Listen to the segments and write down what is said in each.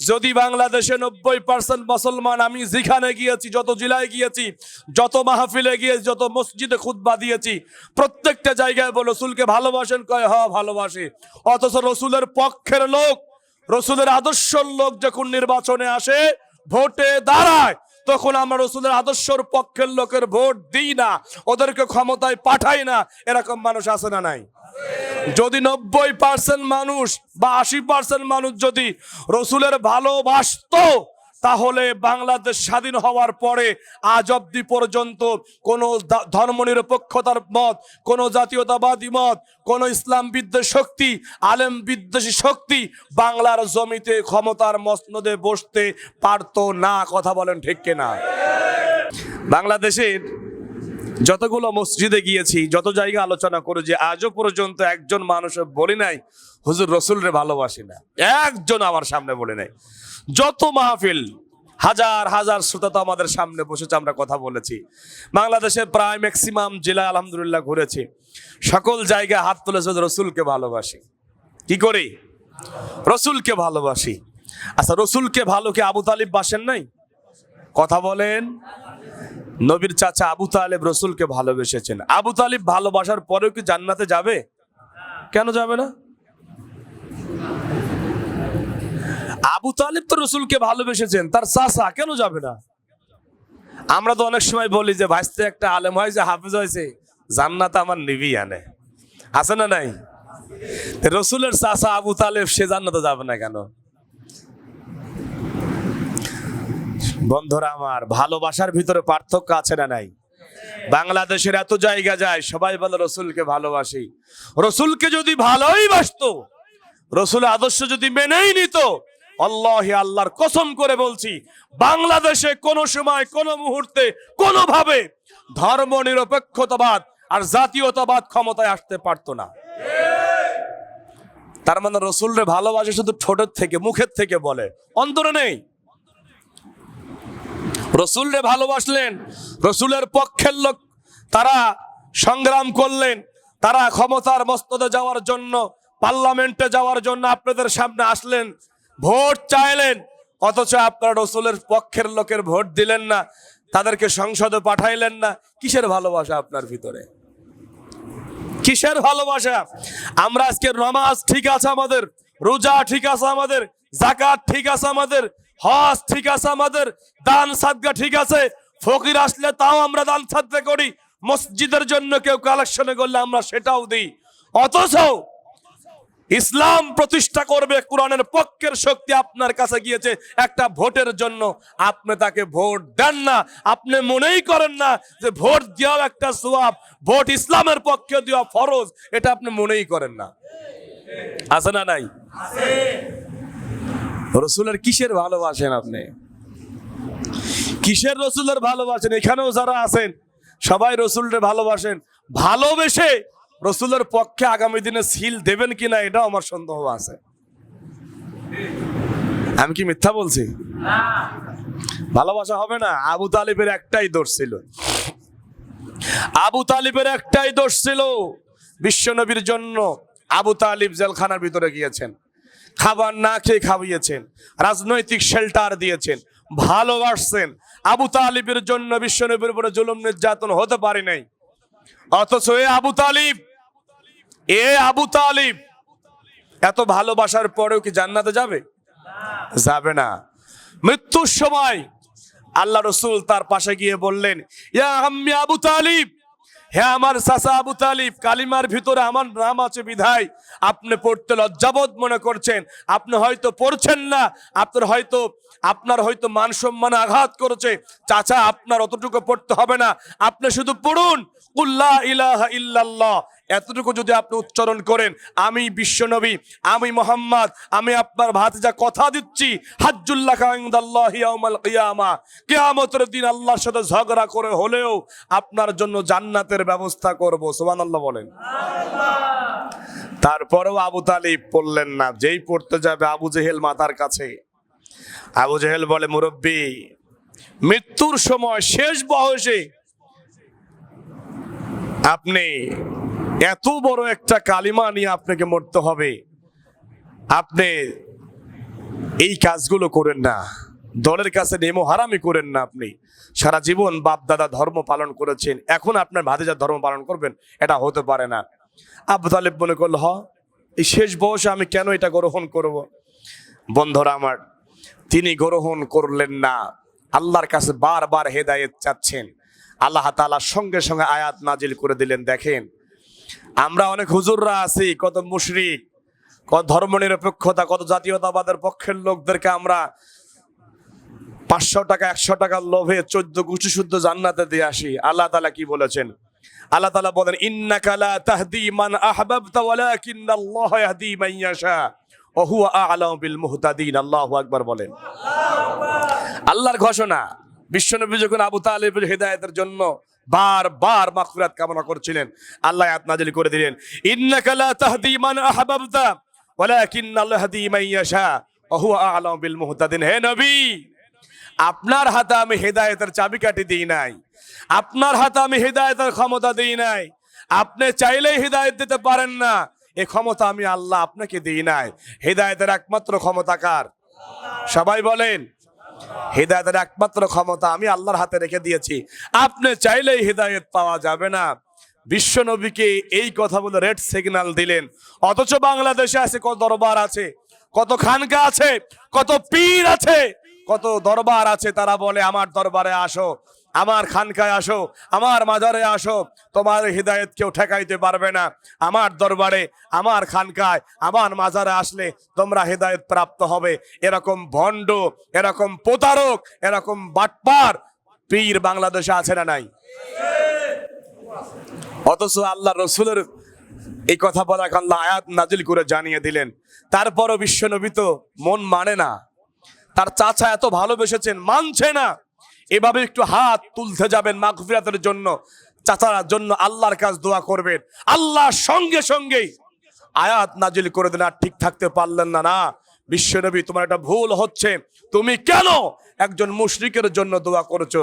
যদি বাংলাদেশে নব্বই পার্সেন্ট মুসলমান আমি যেখানে গিয়েছি, যত জেলায় গিয়েছি, যত মাহফিলে গিয়েছি, যত মসজিদে খুতবা দিয়েছি, প্রত্যেকটা জায়গায় বলো, রসুলকে ভালোবাসেন কয়? হ ভালোবাসি। অথচ রসুলের পক্ষের লোক, রসুলের আদর্শের লোক যখন নির্বাচনে আসে, ভোটে দাঁড়ায়, তখন আমরা রসুলের আদর্শর পক্ষের লোকের ভোট দিই না। ওদেরকে ক্ষমতায় পাঠাই না। এরকম মানুষ আছে না নাই? যদি নব্বই পার্সেন্ট মানুষ বা আশি পার্সেন্ট মানুষ যদি রসুলের ভালোবাসতো, তাহলে বাংলাদেশ স্বাধীন হওয়ার পরে আজ অব্দি পর্যন্ত কোনো ধর্মনিরপেক্ষতার মত, কোনো জাতীয়তাবাদী মত, কোনো ইসলাম বিদ্বেষ শক্তি, আলেম বিদ্বেষী শক্তি বাংলার জমিতে ক্ষমতার মসনদে বসতে পারতো না, কথা বলেন ঠিক কিনা? বাংলাদেশের যতগুলো মসজিদে গিয়েছি, যত জায়গা আলোচনা করেছি আজও পর্যন্ত একজন মানুষ বলি নাই, হুজুর রসুল রে ভালোবাসি না। একজন আমার সামনে বলে নাই। যত মাহফিল, হাজার হাজার শ্রোতা তো আমাদের সামনে বসেছে, আমরা কথা বলেছি। বাংলাদেশের প্রায় ম্যাক্সিমাম জেলা আলহামদুলিল্লাহ ঘুরেছি। সকল জায়গায় হাত তুলেছে রসুলকে ভালোবাসি। কি করি? রসুলকে ভালোবাসি। আচ্ছা রসুলকে ভালো কি আবু তালিব বাসেন নাই? কথা বলেন। নবীর চাচা আবু তালেব রসুলকে ভালোবেসেছেন। আবু তালিব ভালোবাসার পরেও কি জান্নাতে যাবে? কেন যাবে না? আবু তালিব তো রসুলকে ভালোবেসেছেন, তার চাচা কেন যাবে না? আমরা তো অনেক সময় বলি যে ভাইস্তে একটা আলেম হয়েছে, হাফিজ হয়েছে, জান্নাত আমার নিবি আনে। আছে না নাই? রসুলের চাচা আবু তালেব, সে জান্নাতে যাবে না কেন? বন্ধুরা আমার, ভালোবাসার ভিতরে পার্থক্য আছে না নাই? বাংলাদেশের এত জায়গা যায়, সবাই বলে রসুলকে ভালোবাসি। রসুলকে যদি ভালোই বাসতো রসুল আদর্শ যদি মেনেই নিত, আল্লাহ আল্লাহর কসম করে বলছি, বাংলাদেশে কোনো সময়, কোনো মুহূর্তে, কোনোভাবে ধর্ম নিরপেক্ষতাবাদ আর জাতীয়তাবাদ ক্ষমতায় আসতে পারতো না। তার মানে রসুলরে ভালোবাসে শুধু ঠোঁটের থেকে, মুখের থেকে বলে। অন্তরে নেই। রসুলরে ভালোবাসলেন, রসুলের পক্ষের লোক তারা সংগ্রাম করলেন, তারা ক্ষমতার মস্তদে যাওয়ার জন্য, পার্লামেন্টে যাওয়ার জন্য আপনাদের সামনে আসলেন, ভোট চাইলেন, অথচ আপনারা রসুলের পক্ষের লোকের ভোট দিলেন না, তাদেরকে সংসদে পাঠাইলেন না। কিসের ভালোবাসা আপনার ভিতরে? কিসের ভালোবাসা? আমরা আজকে নমাজ ঠিক আছে আমাদের, রোজা ঠিক আছে আমাদের জাকাত ঠিক আছে আমাদের হজ ঠিক আছে আমাদের, দান সাদগা ঠিক আছে, ফকির আসলে তাও আমরা দান সাদগা করি, মসজিদের জন্য কেউ কালেকশনে করলে আমরা সেটাও দিই। অথচ ইসলাম প্রতিষ্ঠা করবে কোরআনের পক্ষের শক্তি আপনার কাছে গিয়েছে, একটা ভোটের জন্য। আপনি তাকে ভোট দেন না, আপনি মনেই করেন না যে ভোট দেওয়া একটা সোয়াব, ভোট ইসলামের পক্ষে দেওয়া ফরজ, এটা আপনি মনেই করেন না। আছে না নাই? রসুলের কিসের ভালোবাসেন আপনি? কিসের রসুলের ভালোবাসেন? এখানেও যারা আছেন, সবাই রসুলের ভালোবাসেন। ভালোবেসে রসুলের পক্ষে আগামী দিনে সিল দেবেন কিনা, এটাও আমার সন্দেহ আছে। আমি কি মিথ্যা বলছি? ভালোবাসা হবে না? আবু তালিবের একটাই দোষ ছিল। আবু তালিবের একটাই দোষ ছিল, বিশ্বনবীর জন্য আবু তালিব জেলখানার ভিতরে গিয়েছেন। খাবার না খেয়ে খাওয়িয়েছেন রাজনৈতিক শেল্টার দিয়েছেন ভালোবাসছেন আবু তালিবের জন্য বিশ্ব বিশ্বনবীর উপরে জুলুম নির্যাতন হতে পারে নাই। অথচ এ আবু তালিব, এ আবু তালিব, এত ভালোবাসার পরেও কি জান্নাতে যাবে? যাবে না। মৃত্যুর সময় আল্লাহ রসুল তার পাশে গিয়ে বললেন, ইয়া আম্মি আবু তালিব হে আমার চাচা আবু তালিব, কালিমার ভিতরে আমার নাম আছে বিধায়। আপনি পড়তে লজ্জাবোধ মনে করছেন। আপনি হয়তো পড়ছেন না, আপনার হয়তো আপনার হয়তো মান সম্মানে আঘাত করেছে। চাচা, আপনার অতটুকু পড়তে হবে না। আপনি শুধু পড়ুন উল্লাহ ইলাহা ইল্লাল্লাহ এতটুকু যদি আপনি উচ্চারণ করেন, আমি বিশ্বনবী, আমি মোহাম্মদ, আমি আপনার ভাতিজা কথা দিচ্ছি কিয়ামতের দিন আল্লাহর সাথে ঝগড়া করে হলেও আপনার জন্য জান্নাতের ব্যবস্থা করব। সুবহানাল্লাহ বলেন। তারপরেও আবু তালিব পড়লেন না, যেই পড়তে যাবে আবু জেহেল মাথার কাছে। আবু জেহেল বলে, মুরব্বী, মৃত্যুর সময় শেষ বয়সে আপনি এত বড় একটা কালিমা নিয়ে আপনাকে মরতে হবে। আপনি এই কাজগুলো করেন না। দলের কাছে নেমো, হারামি করেন না আপনি। সারা জীবন বাপ দাদা ধর্ম পালন করেছেন। এখন আপনার ভাতিজার ধর্ম পালন করবেন, এটা হতে পারে না। আবু তালেব মনে করল, হ, এই শেষ বয়সে আমি কেন এটা গ্রহণ করব? বন্ধুরা আমার, তিনি গ্রহণ করলেন না। আল্লাহর কাছে বারবার হেদায়েত চাচ্ছেন। আল্লাহ তাআলা সঙ্গে সঙ্গে আয়াত নাজিল করে দিলেন, দেখেন। আমরা অনেক হুজুররা আছি, কত মুশরিক, কত ধর্ম নিরপেক্ষতা কত জাতীয়তাবাদের পক্ষের লোকদেরকে আমরা পাঁচশো টাকা, একশো টাকার লোভে চোদ্দ গুচি শুদ্ধ জান্নাতে দিয়ে আসি। আল্লাহ তালা কি বলেছেন? আল্লাহ তালা বলেন, ইন্নাকা লা তাহদি মান আ'লামু বিল মুহতাদিন। আল্লাহু বলেন। আল্লাহর ঘোষণা, বিশ্বনবী যখন আবু তালেবের হেদায়েতের জন্য বারবার মাগফিরাত কামনা করছিলেন। আল্লাহ আয়াত নাজিল করে দিলেন, ইন্নাকা লা তাহদি মান আহবাবতা ওয়ালাকিন্নাল্লাহ ইয়াহদি মান ইয়াশা, ওয়া হুয়া আ'লামু বিল মুহতাদিন। হে নবী, আপনার হাতে আমি হেদায়েতের চাবিকাঠি দিই নাই। আপনার হাতে আমি হেদায়েতের ক্ষমতা দিই নাই। আপনি চাইলেই হেদায়েত দিতে পারেন না। এই ক্ষমতা আমি আল্লাহ আপনাকে দিই নাই। হেদায়েতের একমাত্র ক্ষমতাকার সবাই বলেন হেদায়েতের একমাত্র ক্ষমতা আমি আল্লাহর হাতে রেখে দিয়েছি। আপনি চাইলেই হৃদায়ত পাওয়া যাবে না। বিশ্ব নবীকে এই কথা বলে রেড সিগন্যাল দিলেন। অথচ বাংলাদেশে আছে, কত দরবার আছে, কত খানকা আছে, কত পীর আছে, কত দরবার আছে, তারা বলে, আমার দরবারে আসো। আমার খানকায় আসো, আমার মাজারে আসো, তোমার হৃদায়ত কেউ ঠেকাইতে পারবে না। আমার দরবারে, আমার খানকায়, আমার মাজারে আসলে তোমরা হৃদায়ত প্রাপ্ত হবে। এরকম ভণ্ড, এরকম প্রতারক, এরকম বাটপার পীর বাংলাদেশে আছে না নাই? অথচ আল্লাহ রসুলের এই কথা বলা আল্লাহ আয়াত নাজিল করে জানিয়ে দিলেন, তারপরও বিশ্বনবী তো মন মানে না। তার চাচা এত ভালোবেসেছেন, মানছে না। এভাবে একটু হাত তুলতে যাবেন মাগফিরাতের জন্য, চাচার জন্য আল্লাহর কাজ দোয়া করবেন। আল্লাহ সঙ্গে সঙ্গেই আয়াত নাজিল করে দিন, আর ঠিক থাকতে পারলেন না না। বিশ্বনবী, তোমার একটা ভুল হচ্ছে। তুমি কেন একজন মুশরিকের জন্য দোয়া করেছ?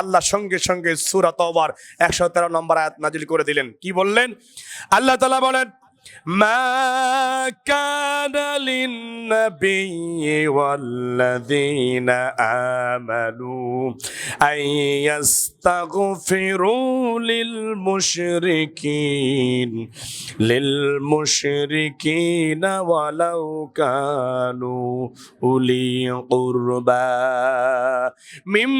আল্লাহ সঙ্গে সঙ্গে সূরা তওবার 113 নম্বর আয়াত নাজিল করে দিলেন। কি বললেন? আল্লাহ তালা বলেন ما كان للنبي والذين آمنوا أن يستغفروا للمشركين للمشركين ولو كانوا أولي قربى. من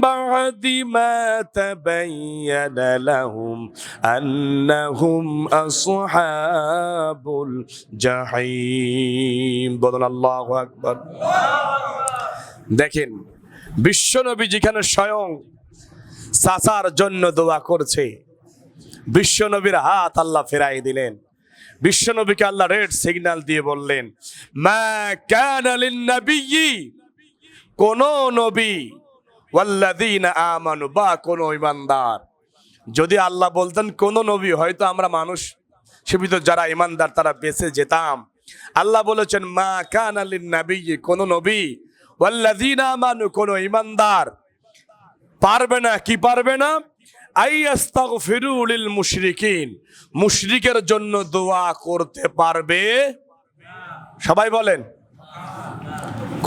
بعد ما تبين لهم أنهم أصحاب দেখেন, বিশ্ব নবী যেখানে স্বয়ং চাচার জন্য দোয়া করছে বিশ্বনবীর হাত আল্লাহ ফেরাই দিলেন। বিশ্বনবীকে আল্লাহ রেড সিগন্যাল দিয়ে বললেন, মা কানালিন কোন নবী আমানু, বা কোন ইমানদার। যদি আল্লাহ বলতেন কোন নবী, হয়তো আমরা মানুষ সে ভিতর যারা ইমানদার, তারা বেঁচে যেতাম। আল্লাহ বলেছেন, মা কান আলিন নবী কোন নবী, ওয়াল্লাযীনা আমানু, কোন ইমানদার পারবে না। কি পারবে না? আই আস্তাগফিরু লিল মুশরিকিন মুশরিকের জন্য দোয়া করতে পারবে। সবাই বলেন,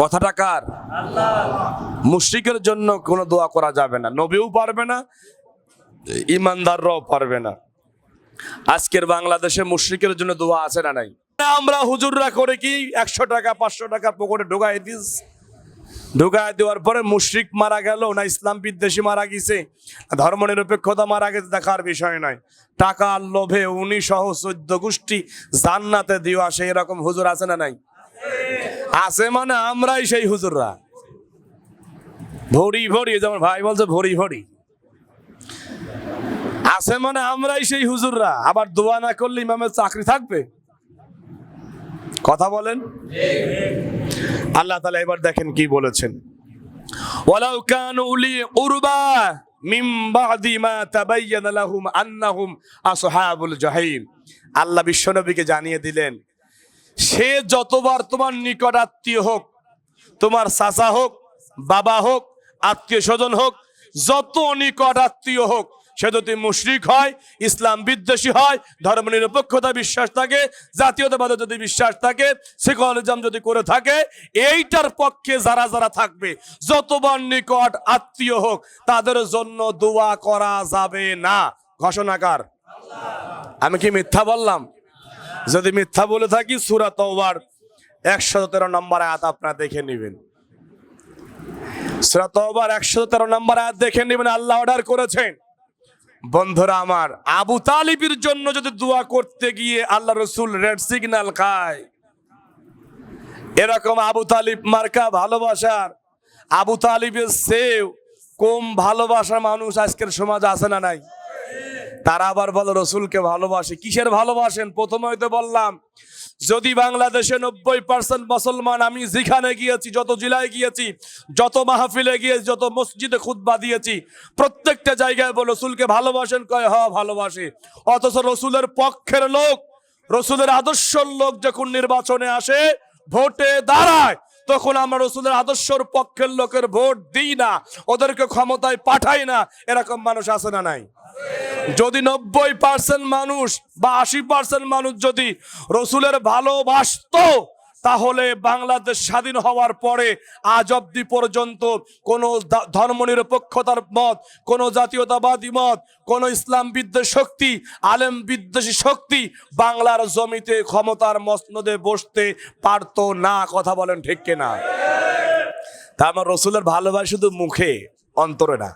কথাটা কার? মুশরিকের জন্য কোনো দোয়া করা যাবে না। নবীও পারবে না, ইমানদাররাও পারবে না। আজকের বাংলাদেশে মুশরিকের জন্য দোয়া আছে না নাই? আমরা হুজুররা করে কি? একশো টাকা, পাঁচশো টাকা পকেটে ঢোকাই দিস। ঢোকায় দেওয়ার পরে মুশরিক মারা গেল না ইসলাম বিদ্বেষী মারা গেছে? ধর্ম নিরপেক্ষতা মারা গেছে দেখার বিষয় নয়। টাকার লোভে উনি সহ চোদ্দ গোষ্ঠী জান্নাতে দিও আসে, এরকম হুজুর আছে না নাই? আছে মানে আমরাই সেই হুজুররা। ভরি ভরি, যেমন ভাই বলছে ভরি ভরি। আছে মানে আমরাই সেই হুজুররা। আবার দোয়া না করলে ইমামের চাকরি থাকবে? কথা বলেন। আল্লাহ তালা এবার দেখেন কি বলেছেন। ওয়ালাউ কানু উলি কুরবা মিন বাদি মা তাবায়্যানা লাহুম আন্নাহুম আসহাবুল জাহিম আল্লাহ বিশ্বনবীকে জানিয়ে দিলেন, সে যতবার তোমার নিকট আত্মীয় হোক, তোমার চাচা হোক, বাবা হোক, আত্মীয় স্বজন হোক, যত নিকট আত্মীয় হোক সে যদি মুশরিক হয়, ইসলাম বিদ্বেষী হয়, ধর্ম নিরপেক্ষতা বিশ্বাস থাকে, জাতীয়তাবাদে যদি বিশ্বাস থাকে সেকুলারিজম যদি করে থাকে, এইটার পক্ষে যারা যারা থাকবে, যতবার নিকট আত্মীয় হোক, তাদের জন্য দোয়া করা যাবে না। ঘোষণাকার আমি কি মিথ্যা বললাম? যদি মিথ্যা বলে থাকি, সুরা তওবার, একশো তেরো নম্বর আয়াত আপনারা দেখে নেবেন। সুরা তওবার, একশো তেরো নম্বর আয়াত দেখে নেবেন, আল্লাহ অর্ডার করেছেন। বন্ধুরা আমার, আবু তালিবের জন্য যদি দোয়া করতে গিয়ে আল্লাহ রসুল রেড সিগন্যাল খায়। এরকম আবু তালিব মার্কা ভালোবাসার, আবু তালিবের সেও কম ভালোবাসা মানুষ আজকের সমাজ আছে না নাই? তারা আবার বলে, রসুলকে ভালোবাসে। কিসের ভালোবাসেন? প্রথমে হয়তো বললাম যদি বাংলাদেশে নব্বই পার্সেন্ট মুসলমান, আমি যেখানে গিয়েছি, যত জেলায় গিয়েছি, যত মাহফিলে গিয়েছি, যত মসজিদে খুতবা দিয়েছি, প্রত্যেকটা জায়গায় বলে, রসুলকে ভালোবাসেন কয় হ ভালোবাসে। অথচ রসুলের পক্ষের লোক, রসুলের আদর্শ লোক যখন নির্বাচনে আসে, ভোটে দাঁড়ায়, তখন আমরা রসুলের আদর্শর পক্ষের লোকের ভোট দিই না, ওদেরকে ক্ষমতায় পাঠাই না, এরকম মানুষ আছে না নাই? যদি নব্বই পার্সেন্ট মানুষ বা আশি পার্সেন্ট মানুষ যদি রসুলের ভালোবাসতো, তাহলে বাংলাদেশ স্বাধীন হওয়ার পরে আজ অব্দি পর্যন্ত কোনো ধর্মনিরপেক্ষতার মত, কোনো জাতীয়তাবাদী মত, কোনো ইসলাম বিদ্বেষ শক্তি, আলেম বিদ্বেষী শক্তি বাংলার জমিতে ক্ষমতার মসনদে বসতে পারতো না, কথা বলেন ঠিক কিনা? তা আমার রসুলের ভালোবাসা শুধু মুখে, অন্তরে না।